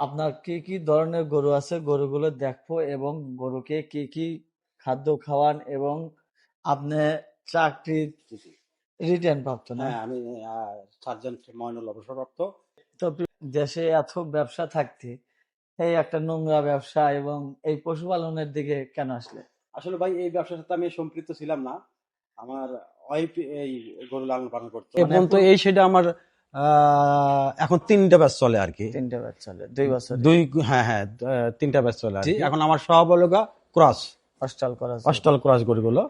আপনার কি কি ধরনের গরু আছে? গরুগুলো দেখব এবং গরুকে কি কি খাদ্য খাওয়ান এবং আপনি চাকরি। রিটার্ন প্রাপ্ত না? হ্যাঁ আমি সার্জেন্ট ময়নুল অবসরপ্রাপ্ত। তো দেশে এত ব্যবসা থাকতে এই একটা নোংরা ব্যবসা এবং এই পশুপালনের দিকে কেন আসলে? আসলে ভাই এই ব্যবসার সাথে আমি সম্পৃক্ত ছিলাম না। আমার ওয়াইফ এই গরু লালন পালন করতো। এই সেটা আমার এখন তিনটা ব্যাচ চলে আর কি। তিনটে ব্যাচ চলে দুই বছর। দুই হ্যাঁ হ্যাঁ তিনটা ব্যাচ চলে আর এখন আমার সব হলো ক্রস। হস্টাল করা আছে। অস্টাল ক্রস গরুগুলো।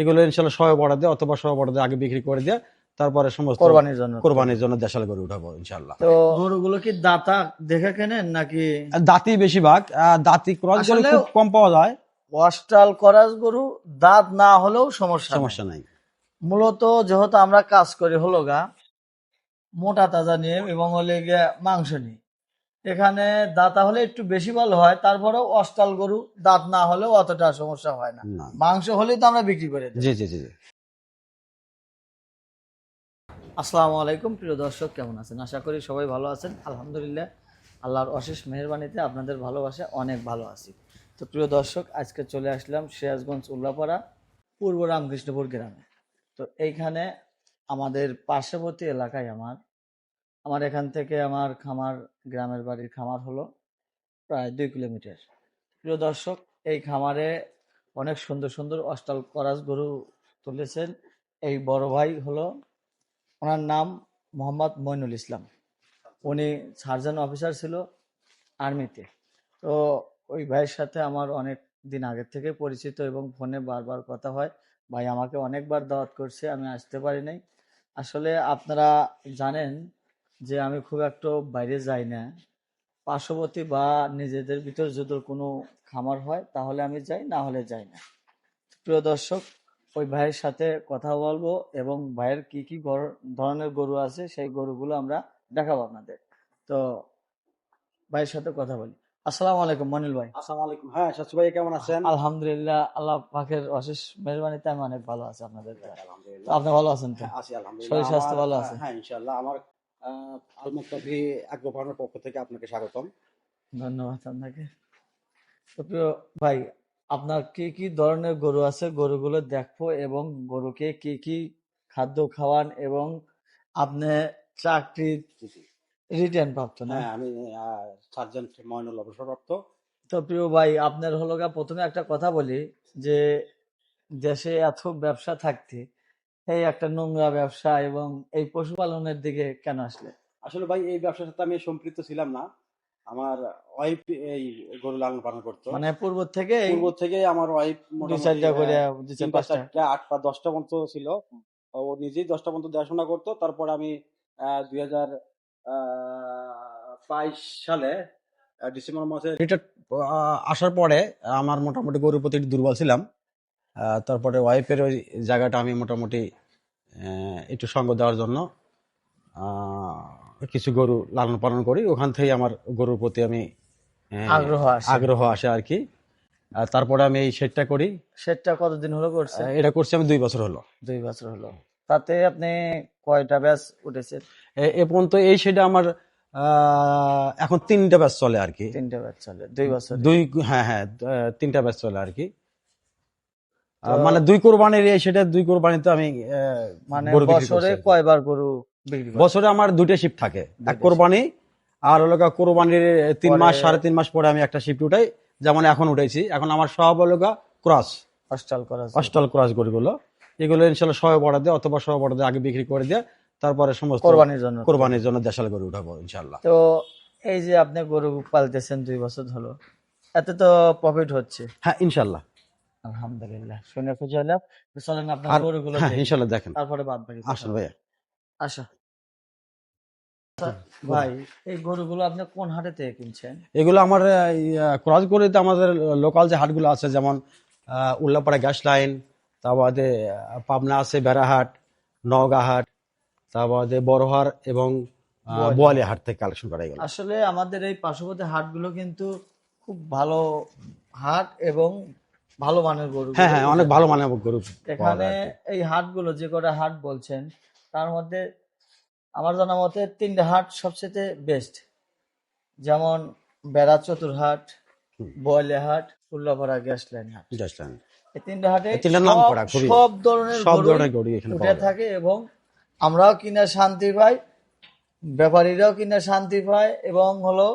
এগুলো ইনশাল্লাহ সবাই বড়া দিয়ে অথবা সবাই বড়া দিয়ে আগে বিক্রি করে দিয়ে। তারপরে সমস্ত কোরবানির জন্য। কোরবানির জন্য দেশাল গরু উঠাবো ইনশাল্লাহ। তো গরুগুলো কি দাতা দেখে কেনেন নাকি? দাঁতি বেশিরভাগ দাঁতি ক্রস গরু খুব কম পাওয়া যায়। হস্টাল করাস গরু দাঁত না হলেও সমস্যা সমস্যা নাই। মূলত যেহেতু আমরা কাজ করি হলো গা মোটা তাজা নিয়ে এবং হলে গিয়ে মাংস নিয়ে। এখানে দাতা হলে একটু বেশি ভালো হয় তারপরেও অস্টাল গরু দাঁত না হলেও অতটা সমস্যা হয় না। মাংস হলেই তো আমরা বিক্রি করে জি জি জি। আসসালামু আলাইকুম প্রিয় দর্শক কেমন আছেন? আশা করি সবাই ভালো আছেন। আলহামদুলিল্লাহ আল্লাহর অশেষ মেহরবানিতে আপনাদের ভালোবাসা অনেক ভালো আছি। তো প্রিয় দর্শক আজকে চলে আসলাম সিরাজগঞ্জ উল্লাপাড়া পূর্ব রামকৃষ্ণপুর গ্রামে। তো এইখানে আমাদের পার্শ্ববর্তী এলাকায় আমার আমার এখান থেকে আমার খামার, গ্রামের বাড়ির খামার হলো প্রায় দুই কিলোমিটার। প্রিয় দর্শক, এই খামারে অনেক সুন্দর সুন্দর অস্টাল করাস গরু তুলেছেন। এই বড় ভাই হলো, ওনার নাম মোহাম্মদ মইনুল ইসলাম। উনি সার্জন অফিসার ছিল আর্মিতে। তো ওই ভাইয়ের সাথে আমার অনেক দিন আগের থেকে পরিচিত এবং ফোনে বারবার কথা হয়। ভাই আমাকে অনেকবার দাওয়াত করছে, আমি আসতে পারি নাই। আসলে আপনারা জানেন যে আমি খুব একটা বাইরে যাই না। পার্শ্ববর্তী বা নিজেদের ভিতর যদি কোনো খামার হয় তাহলে আমি যাই না হলে যাই না। প্রিয় দর্শক ওই ভাইয়ের সাথে কথা বলব এবং ভাইয়ের কি কি ধরনের গরু আছে সেই গরুগুলো আমরা দেখাবো আপনাদের। তো ভাইয়ের সাথে কথা বলি। আসসালামু আলাইকুম মনিল ভাই। আসসালামু আলাইকুম। হ্যাঁ শাশু ভাই কেমন আছেন? আলহামদুলিল্লাহ আল্লাহ পাকের অশেষ মেহরবানিতে আমি অনেক ভালো আছি আপনাদের। আলহামদুলিল্লাহ। আপনি ভালো আছেন তো? হ্যাঁ, আছি আলহামদুলিল্লাহ। শরীর স্বাস্থ্য ভালো আছে? হ্যাঁ ইনশাআল্লাহ আমার আলমুক্তি আগ্রহ ফার্মের পক্ষ থেকে আপনাকে স্বাগতম। ধন্যবাদ আপনাকে। প্রিয় ভাই আপনার কি কি ধরনের গরু আছে? গরুগুলো দেখব এবং গরুকে কি কি খাদ্য খাওয়ান এবং আপনি চাকরি। রিটার্ন প্রাপ্ত না? হ্যাঁ আমি সার্জেন্ট ময়নুল অবসরপ্রাপ্ত। তো প্রিয় ভাই আপনার হলো প্রথমে একটা কথা বলি যে দেশে এত ব্যবসা থাকতে এই একটা নোংরা ব্যবসা এবং এই পশুপালনের দিকে কেন আসলে? আসলে ভাই এই ব্যবসার সাথে আমি সম্পৃক্ত ছিলাম না। আমার ওয়াইফ এই গরু লালন পালন করতো। মানে পূর্ব থেকে পূর্ব থেকে আমার ওয়াইফ চারটা করে পাঁচটা। চারটা আটটা দশটা পর্যন্ত ছিল। ও নিজেই দশটা পর্যন্ত দেখাশোনা করতো। তারপর আমি দুই হাজার বাইশ সালে ডিসেম্বর মাসে রিটার্ন আসার পরে আমার মোটামুটি গরুর প্রতি দুর্বল ছিলাম। তারপরে ওয়াইফের ওই জায়গাটা আমি মোটামুটি একটু সঙ্গ দেওয়ার জন্য কিছু গরু লালন পালন করি। ওখান থেকে আমার গরুর প্রতি আমি আগ্রহ আগ্রহ আসে আর কি। আর তারপরে আমি এই সেটটা করি। সেটটা কতদিন হলো করছে এটা করছি আমি দুই বছর হলো। দুই বছর হলো। তাতে আপনি কয়টা ব্যাচ উঠেছেন? এ- পর্যন্ত এই সেটা আমার এখন তিনটা ব্যাচ চলে আর কি। তিনটা ব্যাচ চলে দুই বছর। দুই হ্যাঁ হ্যাঁ তিনটা ব্যাচ চলে আর কি। মানে দুই কোরবানির সেটা দুই কোরবানিতে আমি মানে বছরে। কয়বার গরু বছরে আমার দুইটা শিফট থাকে। এক কোরবানি আর হলো কোরবানির তিন মাস সাড়ে তিন মাস পরে আমি একটা শিফট উঠাই যেমন এখন উঠেছি এখন আমার সব হলো ক্রস। হস্টাল করা আছে। অস্টাল ক্রস গরুগুলো। এগুলো ইনশাল্লাহ সবাই বড়া দিয়ে অথবা সবাই বড়া দিয়ে আগে বিক্রি করে দিয়ে তারপরে সমস্ত কোরবানির জন্য। কোরবানির জন্য দেশাল গরু উঠাবো ইনশাল্লাহ। তো এই যে আপনি গরু পালতেছেন দুই বছর হলো এতে তো প্রফিট হচ্ছে। হ্যাঁ ইনশাল্লাহ। আলহামদুলিল্লাহ। শুনে খুশি হলাম। চলেন আপনার গরুগুলো হ্যাঁ দেখেন। তারপরে বাদ বাকি আসুন ভাইয়া। আচ্ছা ভাই এই গরুগুলো আপনি কোন হাটে থেকে কিনছেন? এগুলো আমার ক্রস আমাদের লোকাল যে হাটগুলো আছে যেমন উল্লাপাড়া গ্যাস লাইন তার বাদে আহ, পাবনা আছে বেড়াহাট নওগাঁ হাট তার বাদে বড়হার এবং বোয়ালি হাট। থেকে কালেকশন করা গেল আসলে আমাদের এই পার্শ্ববর্তী হাটগুলো কিন্তু খুব ভালো হাট এবং ভালো মানের গরু হ্যাঁ হ্যাঁ অনেক ভালো মানে গরু এখানে। এই হাটগুলো যে কটা হাট বলছেন তার মধ্যে আমার জানা মতে তিনটে হাট সবচেয়ে বেস্ট যেমন বেড়া চতুরহাট হুম। বয়লেহাট উল্লাপাড়া গ্যাস লাইন হাট। Just like- এই তিনটা হাটে নাম করা সব ধরনের সব ধরনের গরু এখানে উঠে থাকে এবং আমরাও কিনে শান্তি পাই ব্যাপারীরাও কিনে শান্তি পায় এবং হলো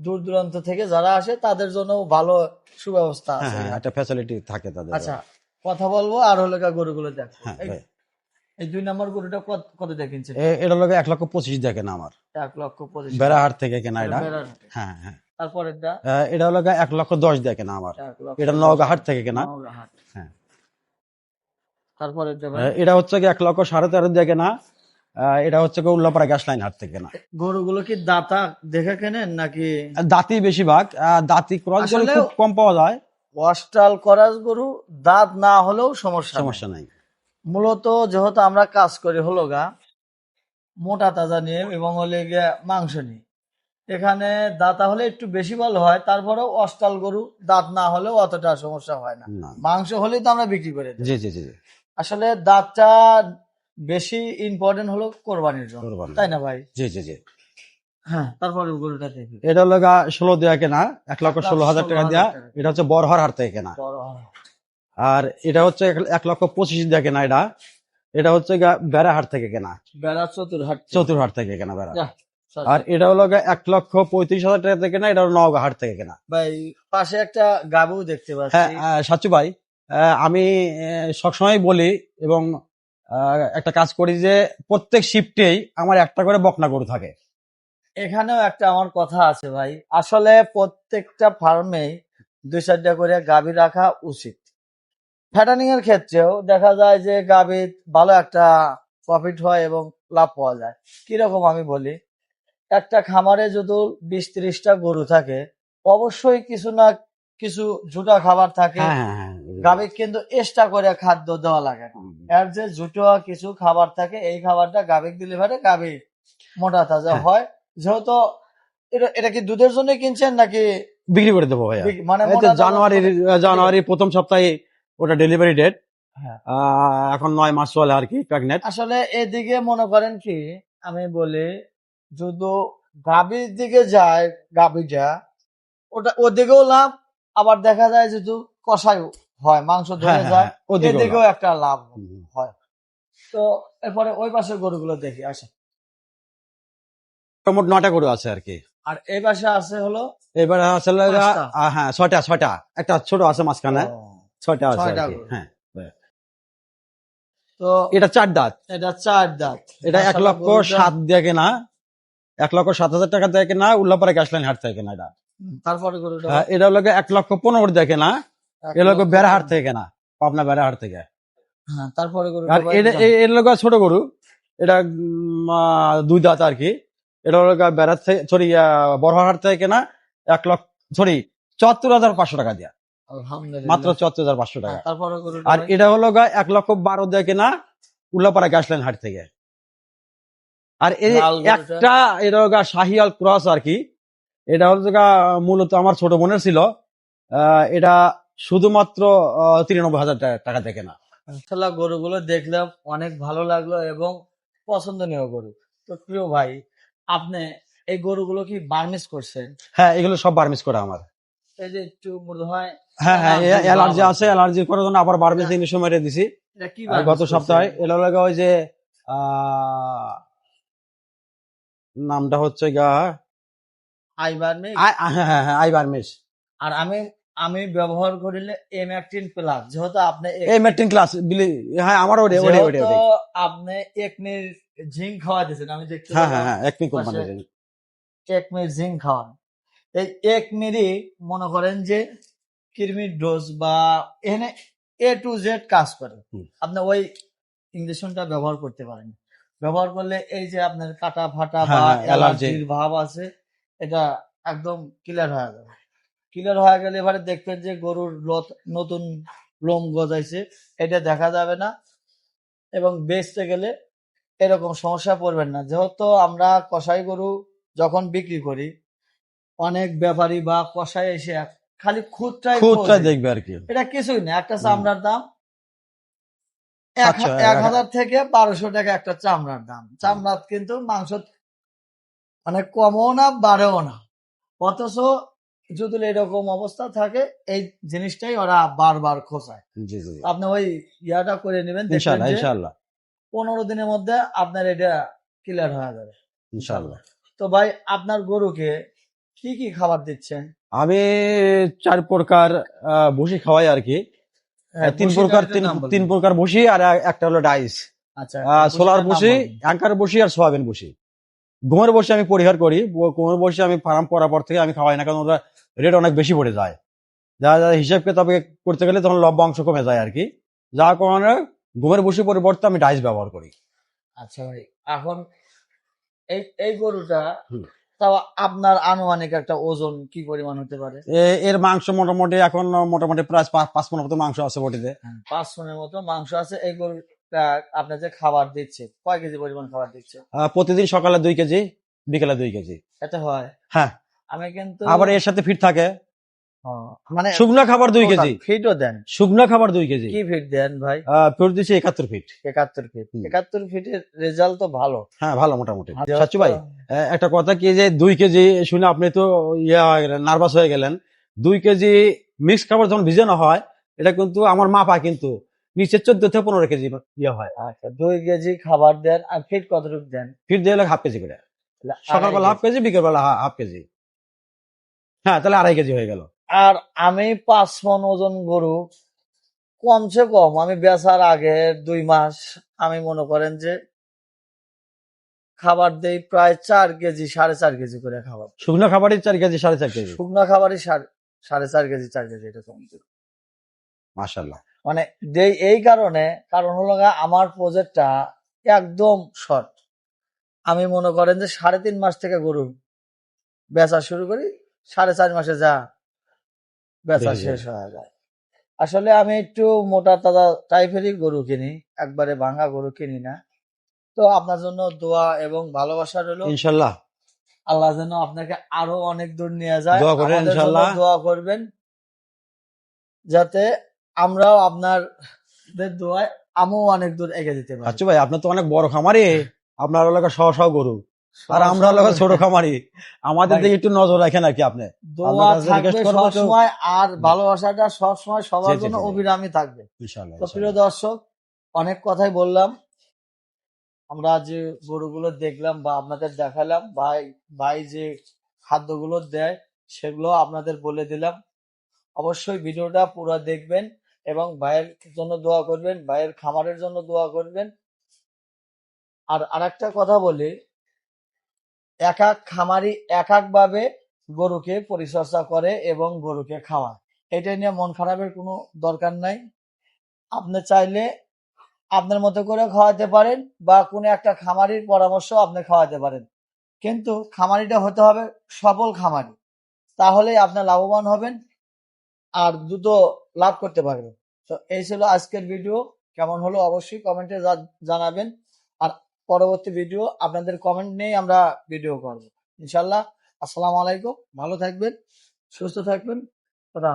দূর দূরান্ত থেকে যারা আসে তাদের জন্য ভালো সুব্যবস্থা হ্যাঁ আছে। হ্যাঁ একটা ফ্যাসিলিটি থাকে তাদের। আচ্ছা কথা বলব আর হলো গরুগুলো দেখো হ্যাঁ এই- দুই নম্বর গরুটা কত কত দিয়ে কিনছেন? এটা লোক এক লক্ষ পঁচিশ আমার। এক লক্ষ পঁচিশ। বেড়াহাট থেকে কেনা এটা হ্যাঁ হ্যাঁ। এটা হলো গা এক লক্ষ দশ আমার। এটা নওগাঁহাট থেকে কেনা। হাট। হ্যাঁ। তারপরেরটা এটা হচ্ছে এক লক্ষ সাড়ে তেরো দিয়ে কেনা। আহ, এটা হচ্ছে উল্লাপাড়া গ্যাস লাইন হাট থেকে কেনা গরুগুলো কি দাতা দেখে কেনেন নাকি? দাঁতি বেশিরভাগ দাঁতি ক্রস গরু খুব কম পাওয়া যায়। অস্টাল করাস গরু দাঁত না হলেও সমস্যা সমস্যা নাই। মূলত যেহেতু আমরা কাজ করি হলো গা মোটা তাজা নিয়ে এবং হলে গিয়ে মাংস নিয়ে। এখানে দাঁতা হলে একটু বেশি ভালো হয় তারপরেও অস্টাল গরু দাঁত না হলেও অতটা সমস্যা হয় না। না। মাংস হলেই তো আমরা বিক্রি করে জি জি জি। আসলে দাঁতটা বেশি ইম্পর্টেন্ট হলো কোরবানির জন্য কোরবানি। তাই না ভাই? জি জি জি। হ্যাঁ তারপরে গরুটা দেখি। এটা হলো গা ষোলো দেওয়া কেনা এক লক্ষ ষোলো হাজার টাকা দেওয়া এটা হচ্ছে বড়হর হাট থেকে কেনা। আর এটা হচ্ছে এক- এক লক্ষ পঁচিশ দিয়ে কেনা এটা। এটা হচ্ছে গা বেড়াহাট থেকে কেনা। বেড়া চতুর হাট চতুরহাট থেকে কেনা বেড়া। যাহ, sorry। আর এটা হলো গা এক লক্ষ পঁয়ত্রিশ হাজার টাকা থেকে কেনা এটা হলো নওগাঁ হাট থেকে কেনা। ভাই পাশে একটা গাবু দেখতে হ্যাঁ পাচ্ছি আহ, সাচ্চু ভাই আহ, আমি আহ, সবসময় বলি এবং একটা কাজ করি যে প্রত্যেক শিফটেই আমার একটা করে বকনা গরু থাকে। এখানেও একটা আমার কথা আছে ভাই। আসলে প্রত্যেকটা ফার্মে দুই চারটা করে গাভী রাখা উচিত। ফ্যাটানিং এর ক্ষেত্রেও দেখা যায় যে গাভীর ভালো একটা প্রফিট হয় এবং লাভ পাওয়া যায়। কীরকম আমি বলি? একটা খামারে যদি বিশ ত্রিশটা গরু থাকে, অবশ্যই কিছু না কিছু জুটা খাবার থাকে। হ্যাঁ হ্যাঁ হ্যাঁ। গাভীর কিন্তু এক্সট্রা করে খাদ্য দেওয়া লাগে। এর যে জুটো কিছু খাবার থাকে এই খাবারটা গাভীর দিলে পারে গাভী মোটা তাজা হ্যাঁ। হয়। যেহেতু এটা এটা কি দুধের জন্য কিনছেন নাকি বিক্রি করে দেবো ভাইয়া? মানে এই তো জানুয়ারি জানুয়ারি প্রথম সপ্তাহে ওটা ডেলিভারি ডেট হ্যাঁ। এখন নয় মাস চলে আর কি প্রেগনেন্ট আসলে এদিকে মনে করেন কি আমি বলি যদি গাভীর দিকে যায় গাভীটা ওটা ওদিকেও লাভ আবার দেখা যায় যেহেতু কষাই হয় মাংস ধরে হ্যাঁ হ্যাঁ যায় হ্যাঁ, এদিকেও একটা লাভ হয়। তো এরপরে ওই পাশের গরুগুলো দেখি আসে মোট নটা গরু আছে আর কি। আর এই পাশে আছে হলো এবার আছে হ্যাঁ ছয়টা ছয়টা। একটা ছোট আছে মাঝখানে। ও, ছয়টা আছে। হ্যাঁ। তো এটা চার দাঁত। এটা চার দাঁত। এটা এক লক্ষ সাত দিয়ে কেনা। এক লক্ষ সাত হাজার টাকা দিয়ে কেনা। উল্লাপাড়া গ্যাস লাইন হাট থেকে কেনা এটা। তারপরে এটা হলো এক লক্ষ পনেরো দিয়ে কেনা। এটা হলো বেড়াহাট থেকে কেনা পাবনা বেড়াহাট থেকে। হ্যাঁ তারপরে গরুটা আর এটা এর লোক ছোট গরু এটা দুই দাঁত আর কি। এটা হলো বেড়ার থেকে সরি বড়হাট থেকে কেনা এক লক্ষ সরি চুয়াত্তর হাজার পাঁচশো টাকা দিয়া। মাত্র চুয়াত্তর হাজার পাঁচশো টাকা। হ্যাঁ, আর এটা হলো গা এক লক্ষ বারো দিয়ে কেনা উল্লাপাড়া গ্যাস লাইন হাট থেকে। আর এই একটা এটা গা শাহিয়াল ক্রস আর কি। এটা হলো গা মূলত আমার ছোট বোনের ছিল। আহ, এটা শুধুমাত্র তিরানব্বই হাজার টাকা- দিয়ে কেনা মাশাআল্লাহ গরুগুলো দেখলাম অনেক ভালো লাগল এবং পছন্দনীয় গরু। তো প্রিয় ভাই আপনি এই গরুগুলো কি বার্মিস করছেন? হ্যাঁ এগুলো সব বার্মিস করে আমার। এই যে একটু মনে হয় হ্যাঁ হ্যাঁ অ্যালার্জি আছে। অ্যালার্জি করার জন্য আবার বার্মিস ইংলিশ মেরে দিছি। গত সপ্তাহে এলো লাগা ওই যে নামটা হচ্ছে গা আই বার্মিস হ্যাঁ হ্যাঁ হ্যাঁ আই বার্মিস আর আমি আমি ব্যবহার করিলে এম একটিন প্লাস যেহেতু আপনি এক- এই মেট্রিন ক্লাস বিলি হ্যাঁ আমার ওরে ওরে ওরে আপনি একনির জিঙ্ক খাওয়া দিয়েছেন আমি দেখতে হ্যাঁ। হ্যাঁ একমি পাশে- এক মিনিট জিঙ্ক খাওয়ান। এই এক মিনিট মনে করেন যে কৃমির ডোজ বা এখানে এ টু জেড কাজ করে। আপনি ওই ইঞ্জেকশনটা ব্যবহার করতে পারেন। ব্যবহার করলে এই যে আপনার কাটা ফাটা হ্যাঁ, বা অ্যালার্জির ভাব আছে এটা একদম ক্লিয়ার হয়ে যাবে। ক্লিয়ার হয়ে গেলে এবারে দেখবেন যে গরুর নতুন লোম গজাইছে এটা দেখা যাবে না এবং বেচতে গেলে এরকম সমস্যা পড়বেন না। যেহেতু আমরা কসাই গরু যখন বিক্রি করি অনেক ব্যাপারী বা কসাই এসে খালি খুদটাই খুদটা দেখবে আর কি। এটা কিছুই না একটা চামড়ার দাম। এক আচ্ছা। হাজার থেকে বারোশো টাকা একটা চামড়ার দাম। চামড়ার কিন্তু মাংস মানে কমও না বাড়েও না। অথচ যদি এরকম অবস্থা থাকে এই জিনিসটাই ওরা বারবার খোঁচায় জি জি জি। আপনি ওই ইয়াটা করে নেবেন পনেরো দিনের মধ্যে আপনার এটা ক্লিয়ার হয়ে যাবে। ইনশাল্লাহ। তো ভাই আপনার গরুকে কি কি খাবার দিচ্ছেন? আমি চার প্রকার ভুসি খাওয়াই আর কি। হ্যাঁ, তিন প্রকার তিন তিন প্রকার ভুসি আর একটা হলো ডাইস। আচ্ছা সোলার বসি অ্যাঙ্কার বসি আর সোয়াবিন বসি ঘুমের বসে আমি পরিহার করি ঘুমের বসে আমি ফার্ম করার পর থেকে আমি খাওয়াই না কারণ ওটা রেট অনেক বেশি পড়ে যায়। যা যা হিসাব কিতাবে করতে গেলে তখন লব্বা অংশ কমে যায় আর কি যার কারণে ঘুমের বসি পরিবর্তে আমি ডাইস ব্যবহার করি। আচ্ছা ভাই এখন এই এই গরুটা তাও আপনার আনুমানিক একটা ওজন কি পরিমাণ হতে পারে? এর মাংস মোটামুটি এখন মোটামুটি প্রায় পাঁচ- পাঁচ পনেরো মতো মাংস আছে বটিতে। পাঁচ টনের মতো মাংস আছে। এই গরুটা আপনার যে খাবার দিচ্ছে কয় কেজি পরিমাণ খাবার দিচ্ছে? প্রতিদিন সকালে দুই কেজি বিকেলে দুই কেজি। এতে হয়? হ্যাঁ। আমি কিন্তু আবার এর সাথে ফিট থাকে। মানে শুকনো খাবার দুই কেজি। ফিটও দেন? শুকনো খাবার দুই কেজি। কি ফিট দেন ভাই? ফিট দিচ্ছে একাত্তর ফিট একাত্তর ফিট একাত্তর ফিটের রেজাল্ট তো ভালো। হ্যাঁ ভালো মোটামুটি। সাচ্চু ভাই একটা কথা কি যে দুই কেজি শুনে আপনি তো ইয়ে হয়ে গেলেন নার্ভাস হয়ে গেলেন। দুই কেজি মিক্স খাবার যখন ভিজানো হয় এটা কিন্তু আমার মাপা কিন্তু। নিচে চোদ্দ থেকে পনেরো কেজি ইয়ে হয়। আচ্ছা দুই কেজি খাবার দেন আর ফিট কতটুকু দেন? ফিট দিয়ে হাফ কেজি করে। সকালবেলা হাফ কেজি বিকেলবেলা হাফ কেজি। হ্যাঁ তাহলে আড়াই কেজি হয়ে গেল। আর আমি পাঁচ মন ওজন গরু কমসে কম আমি বেচার আগে দুই মাস আমি মনে করেন যে খাবার দেই প্রায় চার কেজি সাড়ে চার কেজি করে খাবার। শুকনো খাবারই চার কেজি সাড়ে চার কেজি। শুকনো খাবারই সাড়ে সাড়ে চার কেজি চার কেজি এরকম মাশাল্লাহ মানে এই কারণে কারণ হলো আমার প্রজেক্টটা একদম শর্ট আমি মনে করেন যে সাড়ে তিন মাস থেকে গরু বেচা শুরু করি সাড়ে চার মাসে যা বেচা শেষ হয়ে যায়। আসলে আমি একটু মোটা তাজা টাইপেরই গরু কিনি একবারে ভাঙা গরু কিনি না। তো আপনার জন্য দোয়া এবং ভালোবাসা রইল। ইনশাল্লাহ। আল্লাহ যেন আপনাকে আরও অনেক দূর নিয়ে যায়। দোয়া করবেন। যাতে আমরাও আপনার দোয়ায় আমিও অনেক দূর এগিয়ে দিতে পারি। আচ্ছা ভাই আপনার তো অনেক বড় খামারি। আপনার এলাকা শহ শহ গরু। আর আমরা এলাকা ছোট খামারি। আমাদের দিকে একটু নজর রাখেন আর কি আপনি। দোয়া থাকবে সবসময় আর ভালোবাসাটা সবসময় সবার জন্য। অবিরামী থাকবে। তো প্রিয় দর্শক অনেক কথাই বললাম। আমরা যে গরুগুলো দেখলাম বা আপনাদের দেখালাম ভাই ভাই যে খাদ্যগুলো দেয় সেগুলো আপনাদের বলে দিলাম। অবশ্যই ভিডিওটা পুরো দেখবেন। এবং ভাইয়ের জন্য দোয়া করবেন, ভাইয়ের খামারের জন্য দোয়া করবেন। আর আরেকটা কথা বলি, এক এক খামারি এক এক ভাবে গরুকে পরিচর্যা করে এবং গরুকে খাওয়ায়। এটা নিয়ে মন খারাপের কোনো দরকার নাই। আপনি চাইলে আপনার মতো করে খাওয়াতে পারেন বা কোনো একটা খামারির পরামর্শ আপনি খাওয়াতে পারেন। কিন্তু খামারিটা হতে হবে সফল খামারি। তাহলেই আপনি লাভবান হবেন। আর দ্রুত লাভ করতে পারবেন তো এই ছিল আজকের ভিডিও কেমন হলো অবশ্যই কমেন্টে জানাবেন। আর পরবর্তী ভিডিও আপনাদের কমেন্ট নিয়ে আমরা ভিডিও করব। ইনশাল্লাহ আসসালামু আলাইকুম। ভালো থাকবেন, সুস্থ থাকবেন। খোদা